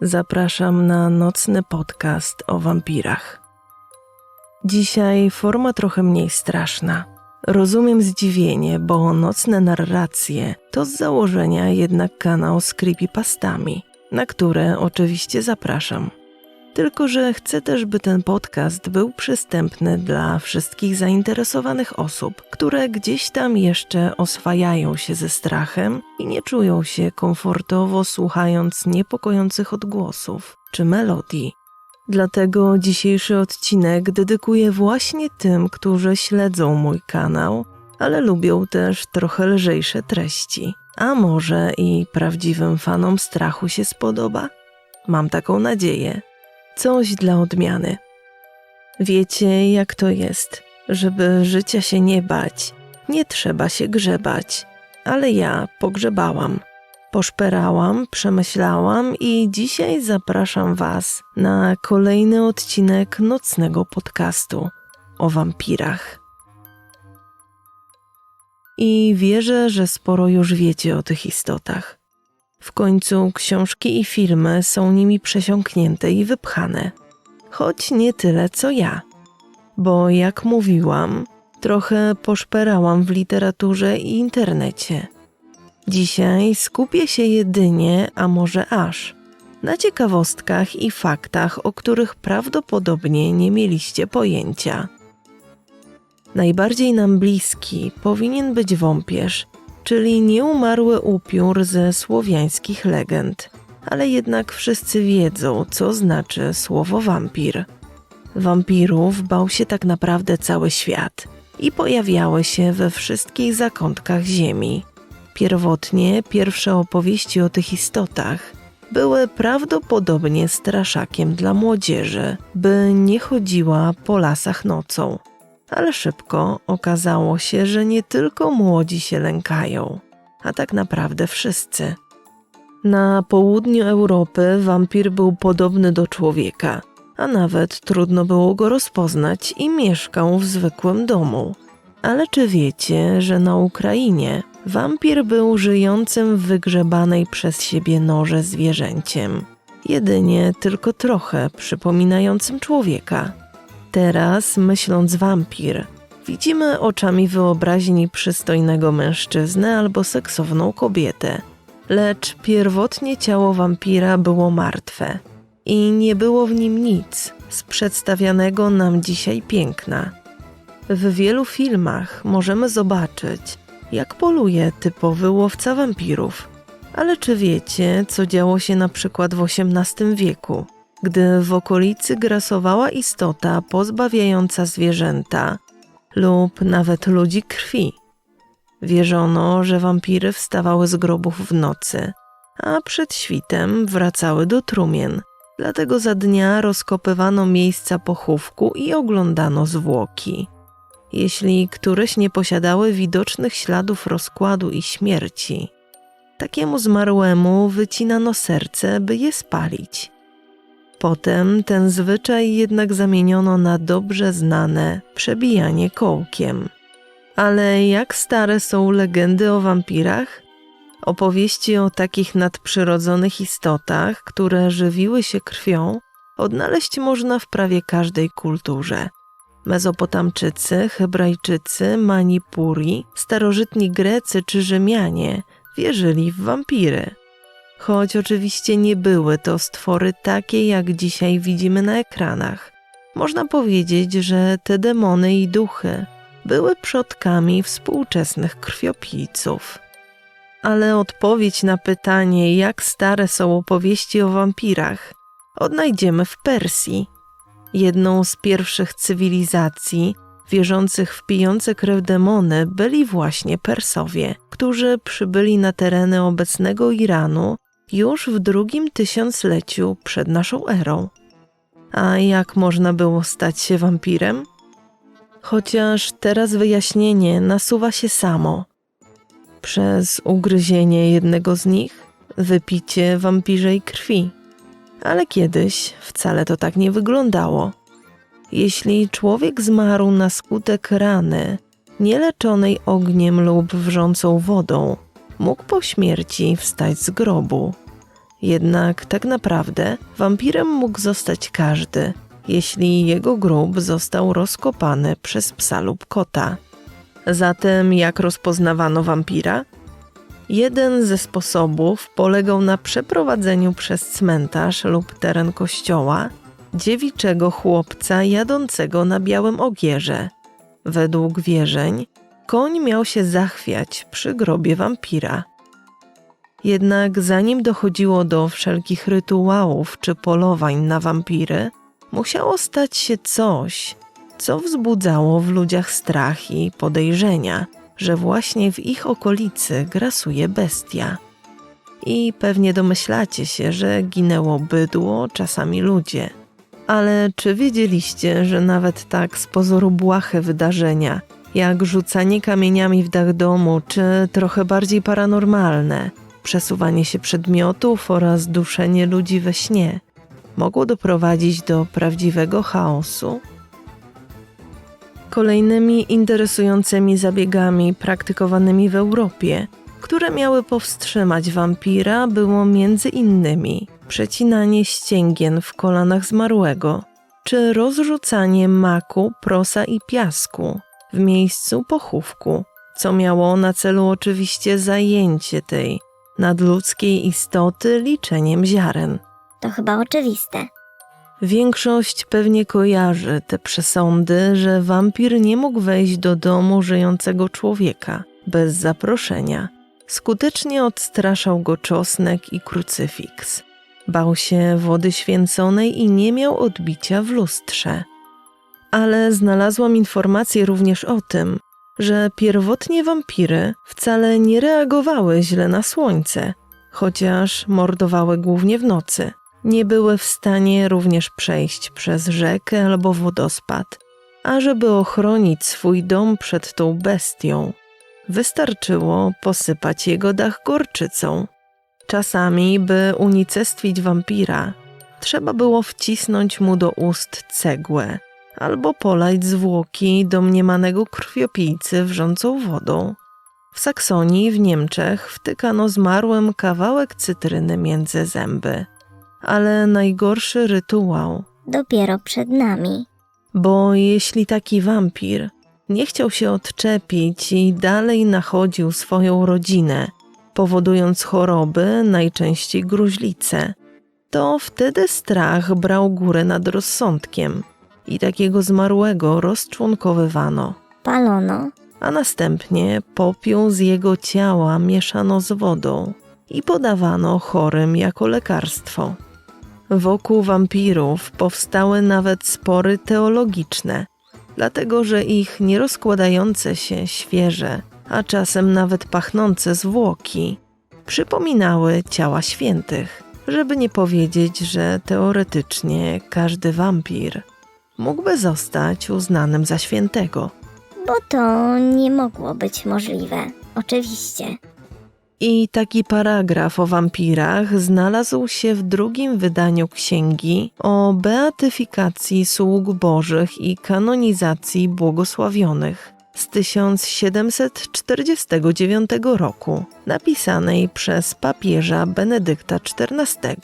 Zapraszam na nocny podcast o wampirach. Dzisiaj forma trochę mniej straszna. Rozumiem zdziwienie, bo nocne narracje to z założenia jednak kanał z creepypastami, na które oczywiście zapraszam. Tylko, że chcę też, by ten podcast był przystępny dla wszystkich zainteresowanych osób, które gdzieś tam jeszcze oswajają się ze strachem i nie czują się komfortowo słuchając niepokojących odgłosów czy melodii. Dlatego dzisiejszy odcinek dedykuję właśnie tym, którzy śledzą mój kanał, ale lubią też trochę lżejsze treści. A może i prawdziwym fanom strachu się spodoba? Mam taką nadzieję. Coś dla odmiany. Wiecie, jak to jest, żeby życia się nie bać, nie trzeba się grzebać, ale ja pogrzebałam. Poszperałam, przemyślałam i dzisiaj zapraszam Was na kolejny odcinek nocnego podcastu o wampirach. I wierzę, że sporo już wiecie o tych istotach. W końcu książki i filmy są nimi przesiąknięte i wypchane. Choć nie tyle co ja. Bo jak mówiłam, trochę poszperałam w literaturze i internecie. Dzisiaj skupię się jedynie, a może aż, na ciekawostkach i faktach, o których prawdopodobnie nie mieliście pojęcia. Najbardziej nam bliski powinien być wąpierz, czyli nieumarły upiór ze słowiańskich legend. Ale jednak wszyscy wiedzą, co znaczy słowo wampir. Wampirów bał się tak naprawdę cały świat i pojawiały się we wszystkich zakątkach ziemi. Pierwotnie pierwsze opowieści o tych istotach były prawdopodobnie straszakiem dla młodzieży, by nie chodziła po lasach nocą ale szybko okazało się, że nie tylko młodzi się lękają, a tak naprawdę wszyscy. Na południu Europy wampir był podobny do człowieka, a nawet trudno było go rozpoznać i mieszkał w zwykłym domu. Ale czy wiecie, że na Ukrainie wampir był żyjącym w wygrzebanej przez siebie noże zwierzęciem? Jedynie tylko trochę przypominającym człowieka. Teraz, myśląc wampir, widzimy oczami wyobraźni przystojnego mężczyznę albo seksowną kobietę. Lecz pierwotnie ciało wampira było martwe i nie było w nim nic z przedstawianego nam dzisiaj piękna. W wielu filmach możemy zobaczyć, jak poluje typowy łowca wampirów. Ale czy wiecie, co działo się na przykład w XVIII wieku? Gdy w okolicy grasowała istota pozbawiająca zwierzęta lub nawet ludzi krwi. Wierzono, że wampiry wstawały z grobów w nocy, a przed świtem wracały do trumien. Dlatego za dnia rozkopywano miejsca pochówku i oglądano zwłoki. Jeśli któreś nie posiadały widocznych śladów rozkładu i śmierci, takiemu zmarłemu wycinano serce, by je spalić. Potem ten zwyczaj jednak zamieniono na dobrze znane przebijanie kołkiem. Ale jak stare są legendy o wampirach? Opowieści o takich nadprzyrodzonych istotach, które żywiły się krwią, odnaleźć można w prawie każdej kulturze. Mezopotamczycy, Hebrajczycy, Manipuri, starożytni Grecy czy Rzymianie wierzyli w wampiry choć oczywiście nie były to stwory takie, jak dzisiaj widzimy na ekranach. Można powiedzieć, że te demony i duchy były przodkami współczesnych krwiopijców. Ale odpowiedź na pytanie, jak stare są opowieści o wampirach, odnajdziemy w Persji. Jedną z pierwszych cywilizacji wierzących w pijące krew demony byli właśnie Persowie, którzy przybyli na tereny obecnego Iranu już w drugim tysiącleciu przed naszą erą. A jak można było stać się wampirem? Chociaż teraz wyjaśnienie nasuwa się samo. Przez ugryzienie jednego z nich, wypicie wampirzej krwi. Ale kiedyś wcale to tak nie wyglądało. Jeśli człowiek zmarł na skutek rany, nieleczonej ogniem lub wrzącą wodą, mógł po śmierci wstać z grobu. Jednak tak naprawdę wampirem mógł zostać każdy, jeśli jego grób został rozkopany przez psa lub kota. Zatem jak rozpoznawano wampira? Jeden ze sposobów polegał na przeprowadzeniu przez cmentarz lub teren kościoła dziewiczego chłopca jadącego na białym ogierze. Według wierzeń koń miał się zachwiać przy grobie wampira. Jednak zanim dochodziło do wszelkich rytuałów czy polowań na wampiry, musiało stać się coś, co wzbudzało w ludziach strach i podejrzenia, że właśnie w ich okolicy grasuje bestia. I pewnie domyślacie się, że ginęło bydło, czasami ludzie. Ale czy wiedzieliście, że nawet tak z pozoru błahe wydarzenia, jak rzucanie kamieniami w dach domu, czy trochę bardziej paranormalne, przesuwanie się przedmiotów oraz duszenie ludzi we śnie, mogło doprowadzić do prawdziwego chaosu? Kolejnymi interesującymi zabiegami praktykowanymi w Europie, które miały powstrzymać wampira, było między innymi przecinanie ścięgien w kolanach zmarłego, czy rozrzucanie maku, prosa i piasku w miejscu pochówku, co miało na celu oczywiście zajęcie tej nadludzkiej istoty liczeniem ziaren. To chyba oczywiste. Większość pewnie kojarzy te przesądy, że wampir nie mógł wejść do domu żyjącego człowieka bez zaproszenia. Skutecznie odstraszał go czosnek i krucyfiks. Bał się wody święconej i nie miał odbicia w lustrze. Ale znalazłam informację również o tym, że pierwotnie wampiry wcale nie reagowały źle na słońce, chociaż mordowały głównie w nocy. Nie były w stanie również przejść przez rzekę albo wodospad, a żeby ochronić swój dom przed tą bestią, wystarczyło posypać jego dach gorczycą. Czasami, by unicestwić wampira, trzeba było wcisnąć mu do ust cegłę albo polać zwłoki domniemanego krwiopijcy wrzącą wodą. W Saksonii w Niemczech wtykano zmarłym kawałek cytryny między zęby. Ale najgorszy rytuał, Dopiero przed nami. bo jeśli taki wampir nie chciał się odczepić i dalej nachodził swoją rodzinę, powodując choroby, najczęściej gruźlice, to wtedy strach brał górę nad rozsądkiem i takiego zmarłego rozczłonkowywano, Palono. a następnie popiół z jego ciała mieszano z wodą i podawano chorym jako lekarstwo. Wokół wampirów powstały nawet spory teologiczne, dlatego że ich nierozkładające się świeże, a czasem nawet pachnące zwłoki przypominały ciała świętych, żeby nie powiedzieć, że teoretycznie każdy wampir mógłby zostać uznanym za świętego. Bo to nie mogło być możliwe. Oczywiście. I taki paragraf o wampirach znalazł się w drugim wydaniu księgi o beatyfikacji sług bożych i kanonizacji błogosławionych z 1749 roku, napisanej przez papieża Benedykta XIV.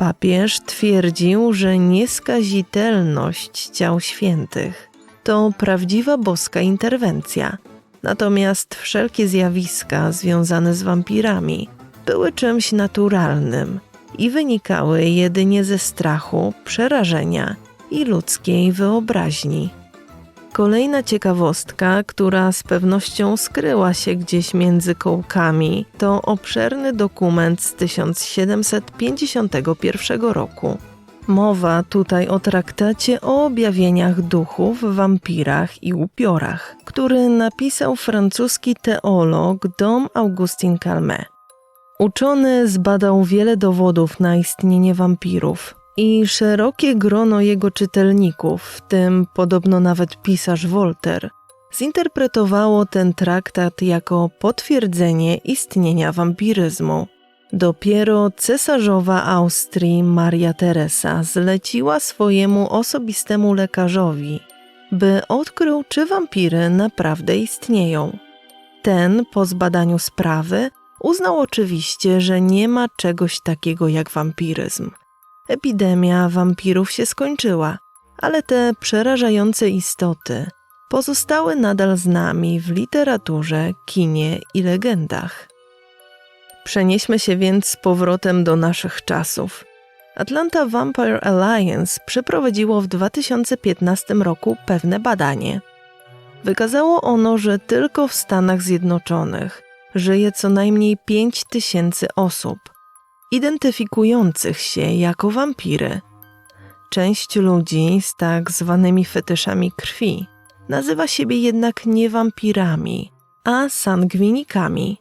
Papież twierdził, że nieskazitelność ciał świętych to prawdziwa boska interwencja. Natomiast wszelkie zjawiska związane z wampirami były czymś naturalnym i wynikały jedynie ze strachu, przerażenia i ludzkiej wyobraźni. Kolejna ciekawostka, która z pewnością skryła się gdzieś między kołkami, to obszerny dokument z 1751 roku. Mowa tutaj o traktacie o objawieniach duchów, wampirach i upiorach, który napisał francuski teolog Dom Augustin Calmet. Uczony zbadał wiele dowodów na istnienie wampirów i szerokie grono jego czytelników, w tym podobno nawet pisarz Voltaire, zinterpretowało ten traktat jako potwierdzenie istnienia wampiryzmu. Dopiero cesarzowa Austrii Maria Teresa zleciła swojemu osobistemu lekarzowi, by odkrył, czy wampiry naprawdę istnieją. Ten, po zbadaniu sprawy, Uznał oczywiście, że nie ma czegoś takiego jak wampiryzm. Epidemia wampirów się skończyła, ale te przerażające istoty pozostały nadal z nami w literaturze, kinie i legendach. Przenieśmy się więc z powrotem do naszych czasów. Atlanta Vampire Alliance przeprowadziło w 2015 roku pewne badanie. Wykazało ono, że tylko w Stanach Zjednoczonych żyje co najmniej 5 tysięcy osób identyfikujących się jako wampiry. Część ludzi z tak zwanymi fetyszami krwi nazywa siebie jednak nie wampirami, a sangwinikami,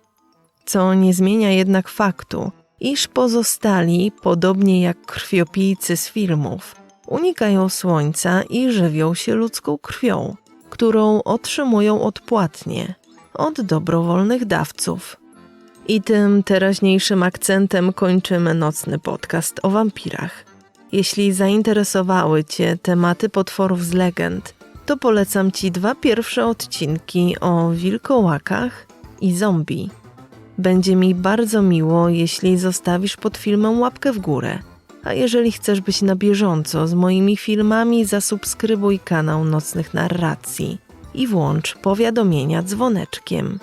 co nie zmienia jednak faktu, iż pozostali, podobnie jak krwiopijcy z filmów, unikają słońca i żywią się ludzką krwią, którą otrzymują odpłatnie od dobrowolnych dawców. I tym teraźniejszym akcentem kończymy nocny podcast o wampirach. Jeśli zainteresowały Cię tematy potworów z legend, to polecam Ci dwa pierwsze odcinki o wilkołakach i zombie. Będzie mi bardzo miło, jeśli zostawisz pod filmem łapkę w górę. A jeżeli chcesz być na bieżąco z moimi filmami, zasubskrybuj kanał Nocnych Narracji i włącz powiadomienia dzwoneczkiem.